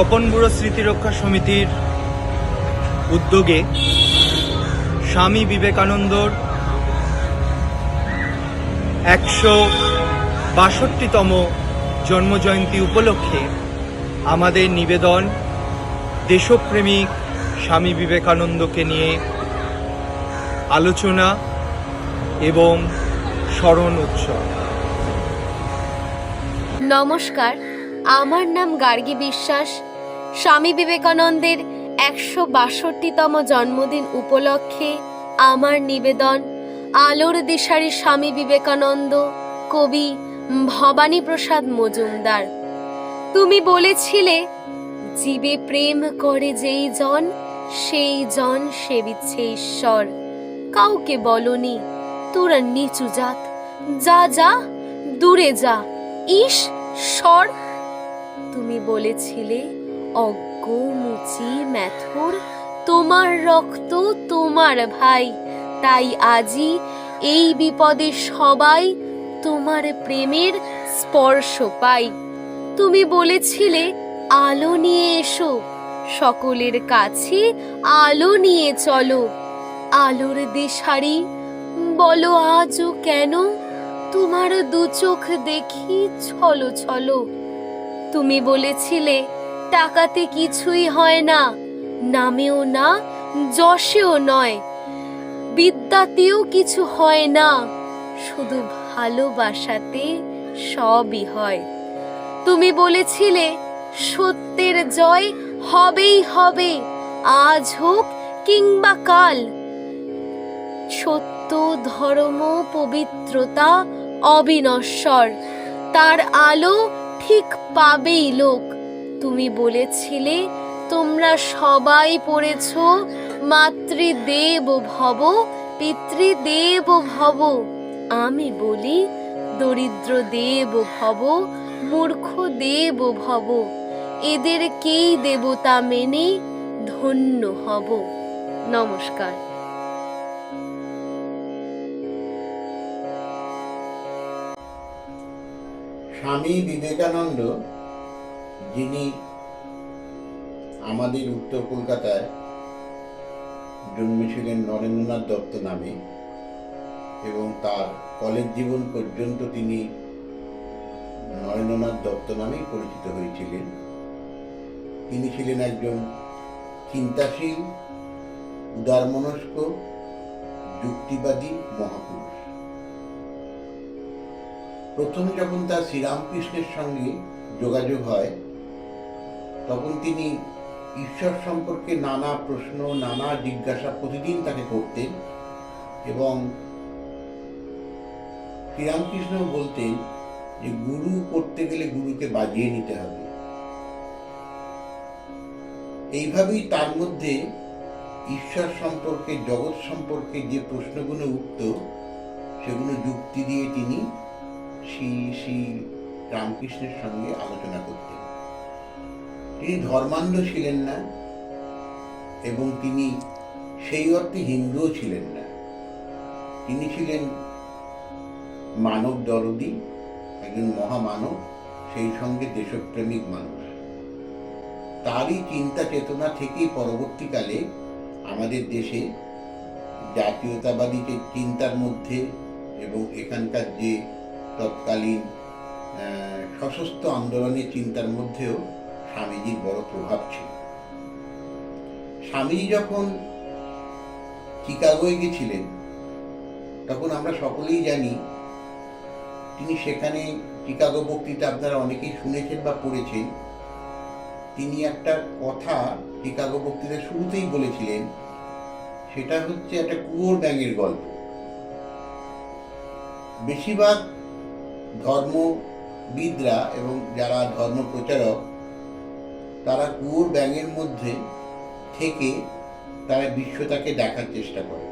স্বপন বুড়ো স্মৃতিরক্ষা সমিতির উদ্যোগে স্বামী বিবেকানন্দর একশো বাষট্টিতম জন্মজয়ন্তী উপলক্ষে আমাদের নিবেদন দেশপ্রেমিক স্বামী বিবেকানন্দকে নিয়ে আলোচনা এবং স্মরণ উৎসব। নমস্কার, আমার নাম গার্গী বিশ্বাস। স্বামী বিবেকানন্দের একশো বাষট্টিতম জন্মদিন উপলক্ষে আমার নিবেদন আলোর দিশারি স্বামী বিবেকানন্দ কবি ভবানী প্রসাদ মজুমদার। তুমি বলেছিলে, জীবে প্রেম করে যেই জন, সেই জন সেবিচ্ছে ঈশ্বর। কাউকে বলনি, তোরা নিচু জাত। যা যা, দূরে যা। ইস, সর। তুমি বলেছিলে অজ্ঞ মুচি ম্যাথর, তোমার রক্ত তোমার ভাই। তাই আজই এই বিপদে সবাই তোমার প্রেমের স্পর্শ পাই। তুমি বলেছিলে, আলো নিয়ে এসো, সকলের কাছে আলো নিয়ে চলো। আলোর দিশারি, বলো আজও কেন? তোমার দু চোখ দেখি ছলো ছলো। তুমি বলেছিলে টাকাতে কিছুই হয় না, নামেও না, যশেও নয়, বিদ্যাতেও কিছু হয় না, শুধু ভালোবাসাতে সবই হয়। তুমি বলেছিলে, সত্যের জয় হবেই হবে, আজ হোক কিংবা কাল। সত্য, ধর্ম, পবিত্রতা, অবিনশ্বর, তার আলো ঠিক পাবেই লোক। তুমি বলেছিলে, তোমরা সবাই পড়েছ মাতৃদেব ভব, পিতৃদেব ভব। আমি বলি, দরিদ্র দেব ভব, মূর্খ দেব ভব, এদের এদেরকেই দেবতা মেনে ধন্য হব? নমস্কার। স্বামী বিবেকানন্দ যিনি আমাদের উত্তর কলকাতায় জন্মেছিলেন নরেন্দ্রনাথ দত্ত নামে এবং তার কলেজ জীবন পর্যন্ত তিনি নরেন্দ্রনাথ দত্ত নামেই পরিচিত হয়েছিলেন। তিনি ছিলেন একজন চিন্তাশীল, উদারমনস্ক, যুক্তিবাদী মহাপুরুষ। প্রথম যখন তার শ্রীরামকৃষ্ণের সঙ্গে যোগাযোগ হয় তখন তিনি ঈশ্বর সম্পর্কে নানা প্রশ্ন, নানা জিজ্ঞাসা প্রতিদিন তাকে করতেন এবং শ্রীরামকৃষ্ণ বলতেন যে গুরু করতে গেলে গুরুকে বাজিয়ে নিতে হবে। এইভাবেই তার মধ্যে ঈশ্বর সম্পর্কে, জগৎ সম্পর্কে যে প্রশ্নগুলো উঠত, সেগুলো যুক্তি দিয়ে তিনি শ্রী শ্রী রামকৃষ্ণের সঙ্গে আলোচনা করতেন। তিনি ধর্মান্ধ ছিলেন না এবং তিনি সেই অর্থে হিন্দুও ছিলেন না। তিনি ছিলেন মানব দরদি, একজন মহামানব, সেই সঙ্গে দেশপ্রেমিক মানুষ। তারই চিন্তা চেতনা থেকেই পরবর্তীকালে আমাদের দেশে জাতীয়তাবাদী যে চিন্তার মধ্যে এবং এখানকার যে তৎকালীন সশস্ত্র আন্দোলনের চিন্তার মধ্যেও স্বামীজির বড় প্রভাব ছিল। স্বামীজি যখন চিকাগোয় গেছিলেন, তখন আমরা সকলেই জানি, তিনি সেখানে চিকাগো বক্তৃতা আপনারা অনেকেই শুনেছেন বা পড়েছেন, তিনি একটা কথা চিকাগো বক্তৃতার শুরুতেই বলেছিলেন, সেটা হচ্ছে একটা কুয়োর ব্যাঙের গল্প। বেশিরভাগ ধর্মবিদরা এবং যারা ধর্ম প্রচারক তারা কুয়োর ব্যাঙের মধ্যে থেকে তারা বিশ্বটাকে দেখার চেষ্টা করে।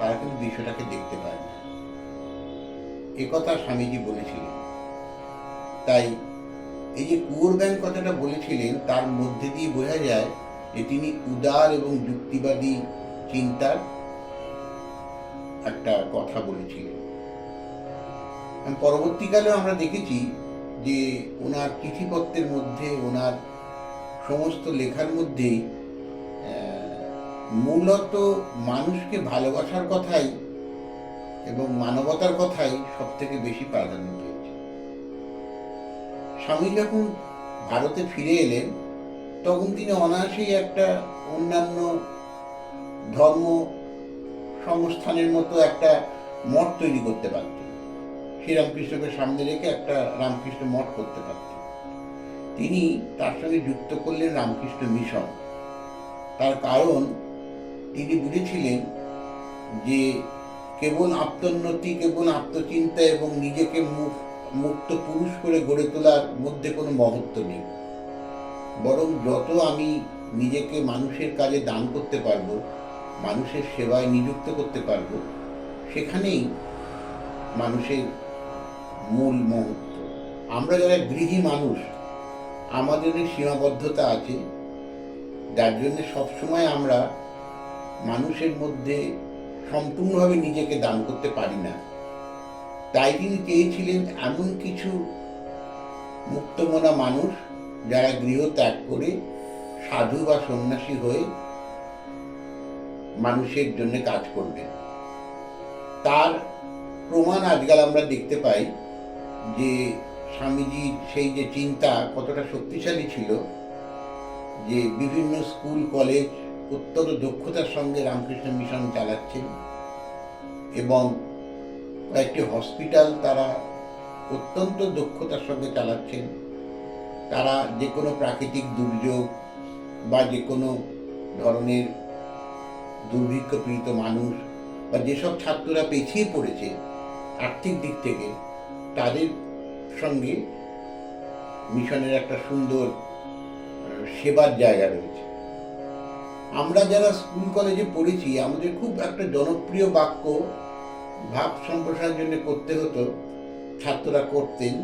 তারা কিন্তু বিশ্বটাকে দেখতে পায় না। একথা স্বামীজি বলেছিলেন। তাই এই যে কুয়োর ব্যাংক কথাটা বলেছিলেন, তার মধ্যে দিয়ে বোঝা যায় যে তিনি উদার এবং যুক্তিবাদী চিন্তার একটা কথা বলেছিলেন। পরবর্তীকালেও আমরা দেখেছি যে ওনার চিঠিপত্রের মধ্যে, ওনার সমস্ত লেখার মধ্যেই মূলত মানুষকে ভালোবাসার কথাই এবং মানবতার কথাই সব থেকে বেশি প্রাধান্য পেয়েছে। স্বামী যখন ভারতে ফিরে এলেন, তখন তিনি অনায়াসেই একটা অন্যান্য ধর্ম সংস্থানের মতো একটা মঠ তৈরি করতে পারতেন। শ্রীরামকৃষ্ণকে সামনে রেখে একটা রামকৃষ্ণ মঠ করতে পারতেন। তিনি তার সঙ্গে যুক্ত করলেন রামকৃষ্ণ মিশন। তার কারণ, তিনি বুঝেছিলেন যে কেবল আত্মোন্নতি, কেবল আত্মচিন্তা এবং নিজেকে মুক্ত পুরুষ করে গড়ে তোলার মধ্যে কোনো মহত্ব নেই। বরং যত আমি নিজেকে মানুষের কাজে দান করতে পারব, মানুষের সেবায় নিযুক্ত করতে পারব, সেখানেই মানুষের মূল মহত্ব। আমরা যারা গৃহী মানুষ আমাদের সীমাবদ্ধতা আছে। যার জন্য সবসময় আমরা মানুষের মধ্যে সম্পূর্ণভাবে নিজেকে দান করতে পারি না। তাই তিনি চেয়েছিলেন এমন কিছু মুক্তমনা মানুষ যারা গৃহ ত্যাগ করে সাধু বা সন্ন্যাসী হয়ে মানুষের জন্য কাজ করবেন। তার প্রমাণ আজকাল আমরা দেখতে পাই যে স্বামীজির সেই যে চিন্তা কতটা শক্তিশালী ছিল যে বিভিন্ন স্কুল, কলেজ অত্যন্ত দক্ষতার সঙ্গে রামকৃষ্ণ মিশন চালাচ্ছেন এবং কয়েকটি হসপিটাল তারা অত্যন্ত দক্ষতার সঙ্গে চালাচ্ছেন। তারা যে কোনো প্রাকৃতিক দুর্যোগ বা যে কোনো ধরনের দুর্ভিক্ষ পীড়িত মানুষ বা যেসব ছাত্ররা পিছিয়ে পড়েছে আর্থিক দিক থেকে, তাদের সঙ্গে মিশনের একটা সুন্দর সেবার জায়গা রয়েছে। আমরা যারা স্কুল কলেজে পড়েছি, আমাদের খুব একটা জনপ্রিয় বাক্য, ভাব সম্প্রসারণের জন্য করতে হতো, ছাত্ররা করতেন।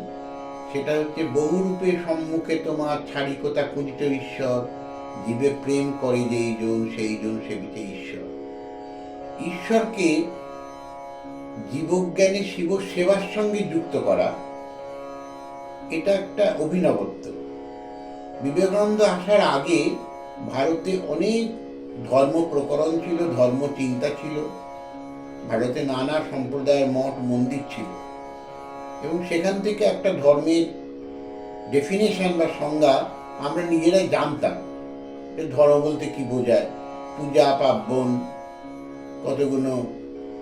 সেটা হচ্ছে, বহুরূপে সম্মুখে তোমার ছাড়িকতা খুঁজিত ঈশ্বর, জীবে প্রেম করে যেই জন সেই জন সেবিতে ঈশ্বর। ঈশ্বরকে জীবজ্ঞানী শিব সেবার সঙ্গে যুক্ত করা এটা একটা অভিনবত্ব। বিবেকানন্দ আসার আগে ভারতে অনেক ধর্ম প্রকরণ ছিল, ধর্ম চিন্তা ছিল। ভারতে নানা সম্প্রদায়ের মঠ, মন্দির ছিল। এবং সেখান থেকে একটা ধর্মের ডেফিনেশন বা সংজ্ঞা আমরা নিজেরাই জানতাম। যে ধর্ম বলতে কি বোঝায়? পূজা, পার্বণ কতগুলো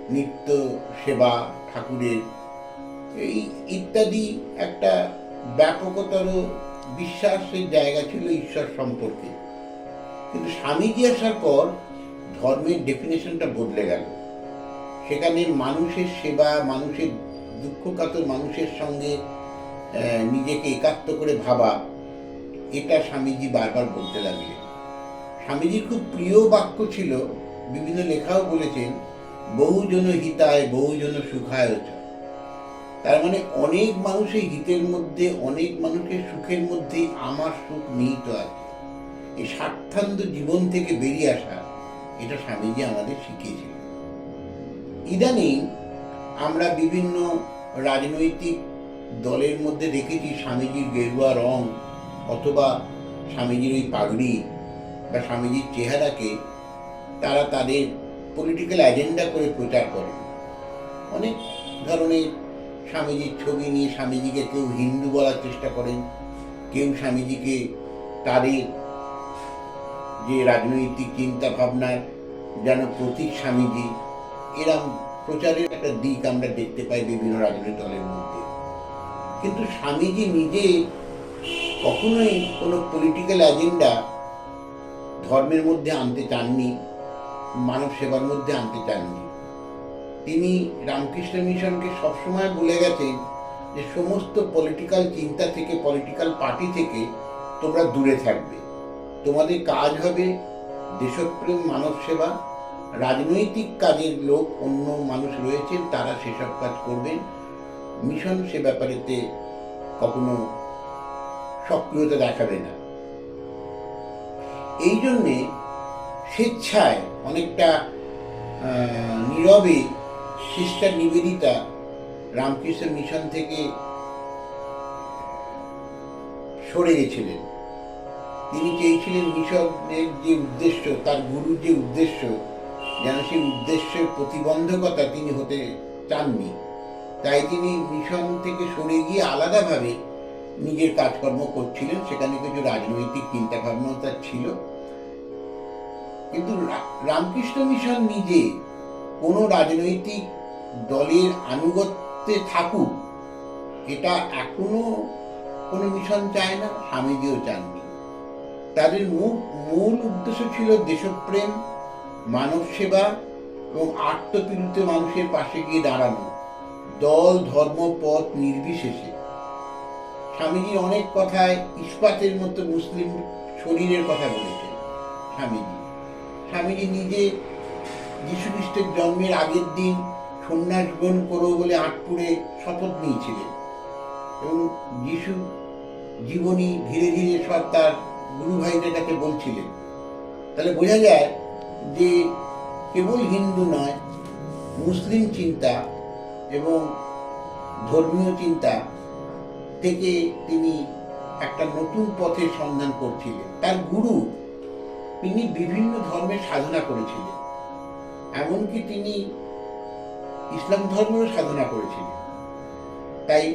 নিত্য সেবা, ঠাকুরের, এই ইত্যাদি একটা ব্যাপকতর বিশ্বাসের জায়গা ছিল ঈশ্বর সম্পর্কে। কিন্তু স্বামীজি আসার পর ধর্মের ডেফিনেশনটা বদলে গেল। সেখানে মানুষের সেবা, মানুষের দুঃখকাতর মানুষের সঙ্গে নিজেকে একাত্ম করে ভাবা, এটা স্বামীজি বারবার বলতে লাগলেন। স্বামীজির খুব প্রিয় বাক্য ছিল, বিভিন্ন লেখাও বলেছেন, বহুজন হিতায়, বহুজন সুখায়। তার মানে অনেক মানুষের হিতের মধ্যে, অনেক মানুষের সুখের মধ্যে আমার সুখ নিহিত আছে। এই স্বার্থান্ত জীবন থেকে বেরিয়ে আসা, এটা স্বামীজি আমাদের শিখিয়েছিলেন ইদানিং আমরা বিভিন্ন রাজনৈতিক দলের মধ্যে দেখেছি স্বামীজির গেরুয়া রং অথবা স্বামীজির ওই পাগড়ি বা স্বামীজির চেহারাকে তারা তাদের পলিটিক্যাল এজেন্ডা করে প্রচার করে অনেক ধরনের স্বামীজির ছবি নিয়ে স্বামীজিকে কেউ হিন্দু বলার চেষ্টা করেন, কেউ স্বামীজিকে তাদের যে রাজনৈতিক চিন্তা ভাবনার যেন প্রতীক স্বামীজি, এরম প্রচারের একটা দিক আমরা দেখতে পাই বিভিন্ন রাজনৈতিক দলের মধ্যে। কিন্তু স্বামীজি নিজে কখনোই কোনো পলিটিক্যাল এজেন্ডা ধর্মের মধ্যে আনতে চাননি, মানব সেবার মধ্যে আনতে চাননি। তিনি রামকৃষ্ণ মিশনকে সবসময় বলে গেছেন যে সমস্ত পলিটিক্যাল চিন্তা থেকে পলিটিক্যাল পার্টি থেকে তোমরা দূরে থাকবে। তোমাদের কাজ হবে দেশপ্রেম, মানব সেবা। রাজনৈতিক কাজের লোক অন্য মানুষ রয়েছেন, তারা সেসব কাজ করবেন। মিশন সে ব্যাপারেতে কখনো সক্রিয়তা দেখাবে না। এই জন্যে স্বেচ্ছায় অনেকটা নীরবে সিস্টার নিবেদিতা রামকৃষ্ণ মিশন থেকে সরে গেছিলেন। তিনি চেয়েছিলেন মিশনের যে উদ্দেশ্য, তার গুরুর যে উদ্দেশ্য, যেন সেই উদ্দেশ্যের প্রতিবন্ধকতা তিনি হতে চাননি। তাই তিনি মিশন থেকে সরে গিয়ে আলাদাভাবে নিজের কাজকর্ম করছিলেন। সেখানে কিছু রাজনৈতিক চিন্তা ভাবনা তার ছিল। কিন্তু রামকৃষ্ণ মিশন নিজে কোনো রাজনৈতিক দলের আনুগত্যে থাকুক, এটা এখনও কোনো মিশন চায় না, স্বামীজিও চাননি তাদের মূল মূল উদ্দেশ্য ছিল দেশপ্রেম, মানব সেবা এবং আত্মপীড়িত মানুষের পাশে গিয়ে দাঁড়ানো, দল, ধর্ম, পথ নির্বিশেষে। স্বামীজি অনেক কথায় ইস্পাতের মতো মুসলিম শরীরের কথা বলেছেন স্বামীজি। স্বামীজি নিজে যীশু খ্রিস্টের জন্মের আগের দিন সন্ন্যাস গ্রহণ করো বলে আটপুরে শপথ নিয়েছিলেন এবং যিশু জীবনী ধীরে ধীরে সব তার গুরু ভাইদের কাছে বলছিলেন। তাহলে বোঝা যায় যে কেবল হিন্দু নয়, মুসলিম চিন্তা এবং ধর্মীয় চিন্তা থেকে তিনি একটা নতুন পথের সন্ধান করছিলেন। তার গুরু তিনি বিভিন্ন ধর্মের সাধনা করেছিলেন। এমনকি তিনি ইসলাম ধর্মেরও সাধনা করেছিলেন। তাই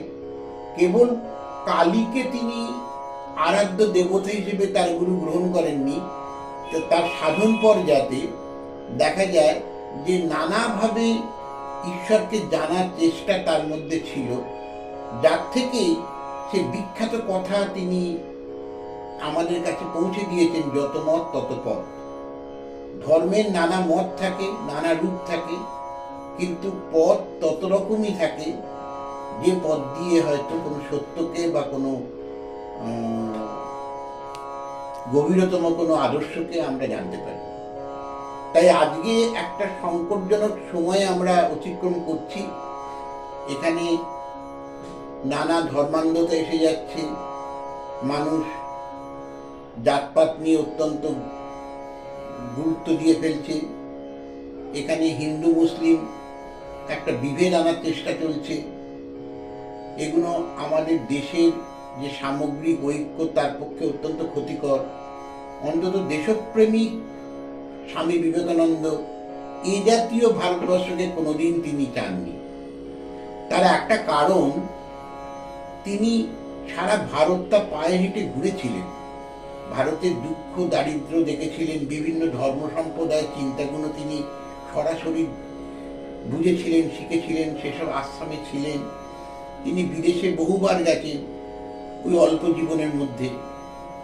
কেবল কালীকে তিনি আরাধ্য দেবতা হিসেবে তার গুরু গ্রহণ করেননি, তো তার সাধন পর্যাতে দেখা যায় যে নানাভাবে ঈশ্বরকে জানার চেষ্টা তার মধ্যে ছিল, যার থেকে সে বিখ্যাত কথা তিনি আমাদের কাছে পৌঁছে দিয়েছেন, যত মত তত পথ। ধর্মের নানা মত থাকে, নানা রূপ থাকে, কিন্তু পথ তত রকমই থাকে যে পথ দিয়ে হয়তো কোনো সত্যকে বা কোনো গভীরতম কোনো আদর্শকে আমরা জানতে পারি। তাই আজকে একটা সংকটজনক সময়ে আমরা অতিক্রম করছি। এখানে নানা ধর্মান্ধতা এসে যাচ্ছে। মানুষ জাতপাত নিয়ে অত্যন্ত গুরুত্ব দিয়ে ফেলছে। এখানে হিন্দু, মুসলিম একটা বিভেদ আনার চেষ্টা চলছে। এগুলো আমাদের দেশের যে সামগ্রিক ঐক্য, তার পক্ষে অত্যন্ত ক্ষতিকর। অন্তত দেশপ্রেমিক স্বামী বিবেকানন্দ এ জাতীয় ভারতবর্ষকে কোনোদিন তিনি চাননি। তার একটা কারণ, তিনি সারা ভারতটা পায়ে হেঁটে ঘুরেছিলেন। ভারতের দুঃখ দারিদ্র দেখেছিলেন বিভিন্ন ধর্ম সম্প্রদায়ের চিন্তাগুলো তিনি সরাসরি বুঝেছিলেন, শিখেছিলেন, সেসব আশ্রমে ছিলেন। তিনি বিদেশে বহুবার গেছেন ওই অল্প জীবনের মধ্যে।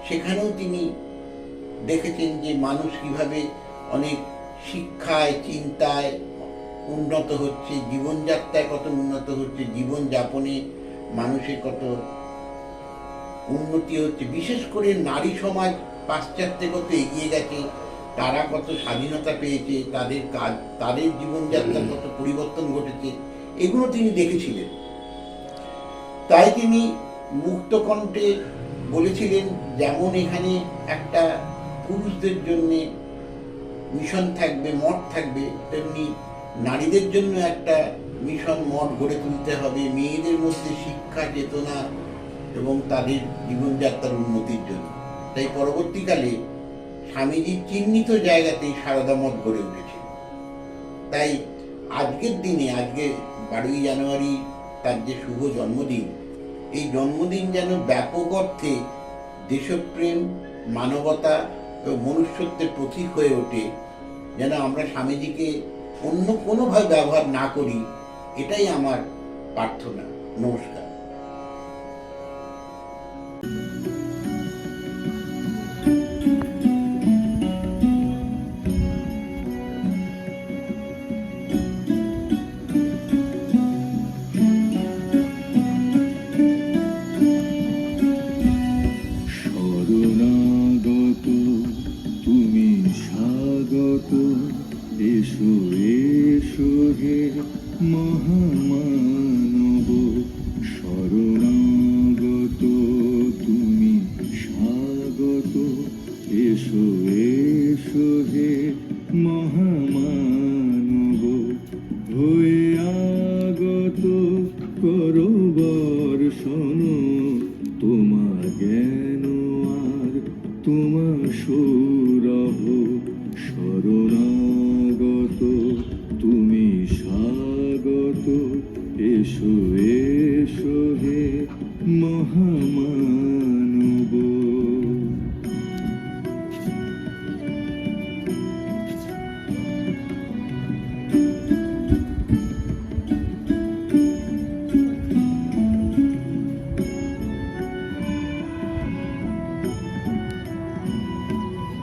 সেখানেও তিনি দেখেছেন যে মানুষ কীভাবে অনেক শিক্ষায়, চিন্তায় উন্নত হচ্ছে, জীবনযাত্রায় কত উন্নত হচ্ছে, জীবনযাপনে মানুষের কত উন্নতি হচ্ছে। বিশেষ করে নারী সমাজ পাশ্চাত্যে কত এগিয়ে গেছে তারা কত স্বাধীনতা পেয়েছে তাদের কাজ তাদের জীবনযাত্রার কত পরিবর্তন ঘটেছে এগুলো তিনি দেখেছিলেন। তাই তিনি মুক্তকণ্ঠে বলেছিলেন যেমন এখানে একটা পুরুষদের জন্য মিশন থাকবে মঠ থাকবে তেমনি নারীদের জন্য একটা মিশন মঠ গড়ে তুলতে হবে মেয়েদের মধ্যে শিক্ষা চেতনা এবং তাদের জীবনযাত্রার উন্নতির জন্য। তাই পরবর্তীকালে স্বামীজির চিহ্নিত জায়গাতেই সারদা মঠ গড়ে উঠেছিল তাই আজকের দিনে, আজকে বারোই জানুয়ারি তার যে শুভ জন্মদিন, এই জন্মদিন যেন ব্যাপক অর্থে দেশপ্রেম, মানবতা এবং মনুষ্যত্বের প্রতীক হয়ে ওঠে, যেন আমরা স্বামীজিকে অন্য কোনোভাবে ব্যবহার না করি, এটাই আমার প্রার্থনা। নমস্কার। Thank you.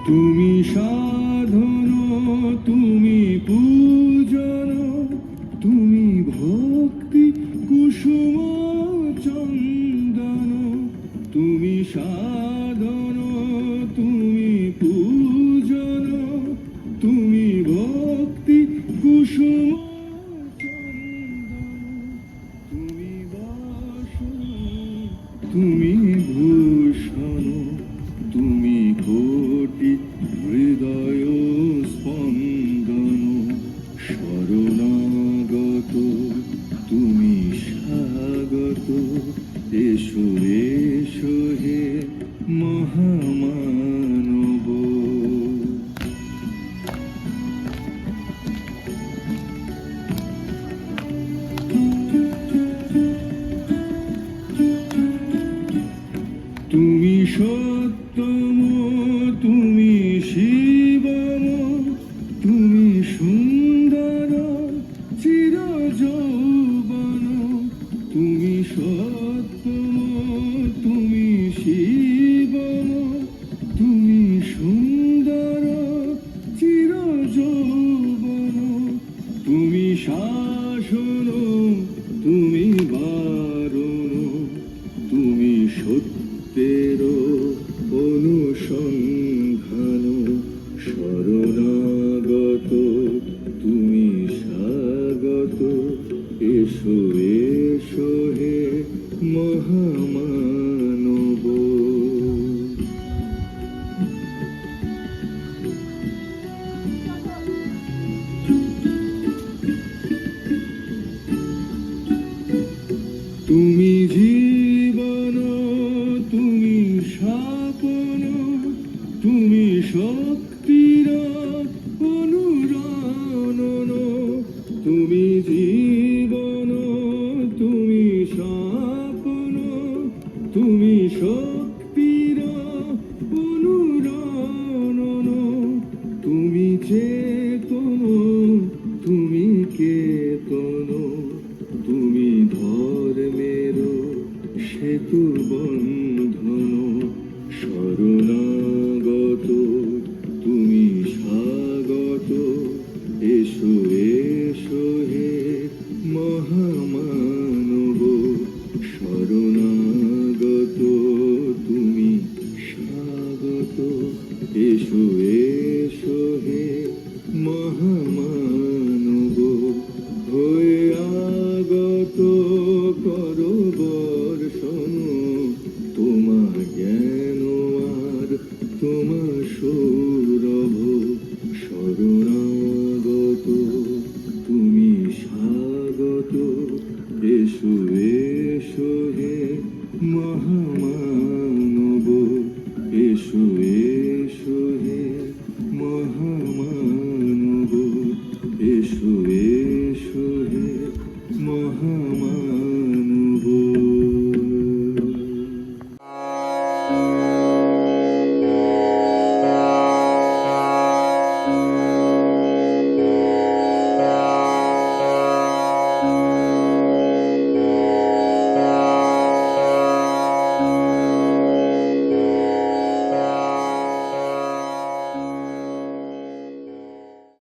তুমি সাধন তুমি পূজন তুমি ভক্তি কুসুম চন্দন তুমি সা 你属于 Mm. তুমি Who is Mahama.